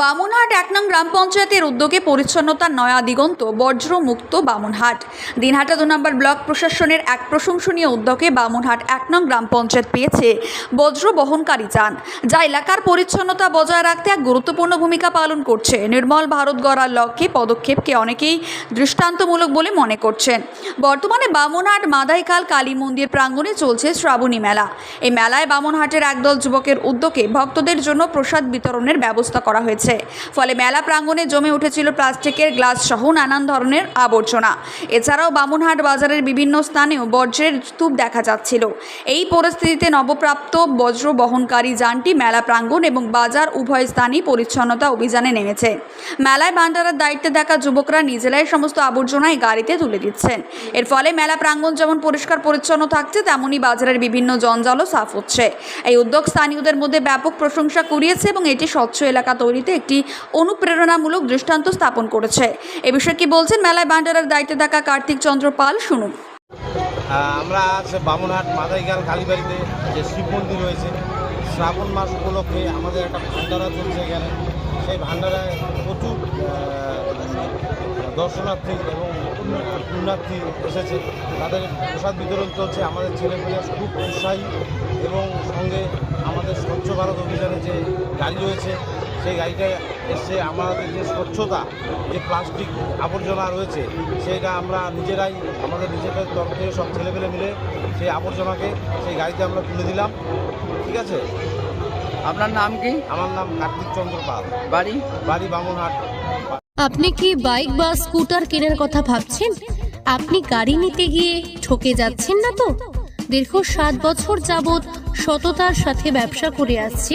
বামুনহাট এক নং গ্রাম পঞ্চায়েতের উদ্যোগে পরিচ্ছন্নতার নয়া দিগন্ত, বজ্রমুক্ত বামুনহাট। দিনহাটা দু নম্বর ব্লক প্রশাসনের এক প্রশংসনীয় উদ্যোগে বামুনহাট এক নং গ্রাম পঞ্চায়েত পেয়েছে বজ্র বহনকারী যান, যা এলাকার পরিচ্ছন্নতা বজায় রাখতে এক গুরুত্বপূর্ণ ভূমিকা পালন করছে। নির্মল ভারত গড়ার লক্ষ্যে পদক্ষেপকে অনেকেই দৃষ্টান্তমূলক বলে মনে করছেন। বর্তমানে বামুনহাট, মাদাইকাল, কালী মন্দির প্রাঙ্গণে চলছে শ্রাবণী মেলা। এই মেলায় বামুনহাটের একদল যুবকের উদ্যোগে ভক্তদের জন্য প্রসাদ বিতরণের ব্যবস্থা করা হয়েছে। ফলে মেলা প্রাঙ্গণে জমে উঠেছিল প্লাস্টিকের গ্লাস সহ নানান ধরনের আবর্জনা। এছাড়াও বামুনহাট বাজারের বিভিন্ন স্থানেও বজ্রের স্তূপ দেখা যাচ্ছিল। এই পরিস্থিতিতে নবপ্রাপ্ত বজ্র বহনকারী যানটি মেলা প্রাঙ্গণ এবং বাজার উভয় স্থানই পরিচ্ছন্নতা অভিযানে নেমেছে। মেলায় ভান্ডারার দায়িত্বে থাকা যুবকরা নিজেরাই সমস্ত আবর্জনায় গাড়িতে তুলে দিচ্ছেন। এর ফলে মেলা প্রাঙ্গণ যেমন পরিষ্কার পরিচ্ছন্ন থাকছে, তেমনই বাজারের বিভিন্ন জঞ্জালও সাফ হচ্ছে। এই উদ্যোগ স্থানীয়দের মধ্যে ব্যাপক প্রশংসা কুড়িয়েছে এবং এটি স্বচ্ছ এলাকা তৈরিতে একটি অনুপ্রেরণামূলক দৃষ্টান্ত স্থাপন করেছে। এ বিষয়ে কি বলছেন? মেলায় ভান্ডারার দায়িত্বে থাকা কার্তিক চন্দ্র পাল, শুনুন। আমরা আজ বামুনহাট মাদাইগাল কালীবাড়িতে যে শিব মন্দির রয়েছে, শ্রাবণ মাস উপলক্ষে আমাদের একটা ভান্ডারা চলছে এখানে। সেই ভান্ডারায় প্রচুর দর্শনার্থী এবং পুণ্য- পুণ্যার্থী এসেছে। তাদের প্রসাদ বিতরণ চলছে। আমাদের ছেলেমেয়েরা খুব উৎসাহী এবং সঙ্গে আমাদের স্বচ্ছ ভারত অভিযানে যে গাড়ি রয়েছে সেই গাড়িটা এসছে আমাদের যে স্বচ্ছতা যে প্লাস্টিক আবর্জনা রয়েছে সেটা আমরা নিজেরাই আমাদের নিজেদের তরফ থেকে সব ছেলেপেলে মিলে সেই আবর্জনাকে সেই গাড়িতে আমরা তুলে দিলাম। ঠিক আছে? আপনার নাম কি? আমার নাম কার্তিক চন্দ্র পাল। বাড়ি? বাড়ি বামুনহাট। আপনি কি বাইক বা স্কুটার কেনার কথা ভাবছেন? আপনি গাড়ি নিতে গিয়ে ঠকে যাচ্ছেন না তো? দীর্ঘ সাত বছর যাবৎ সততার সাথে ব্যবসা করে আসছে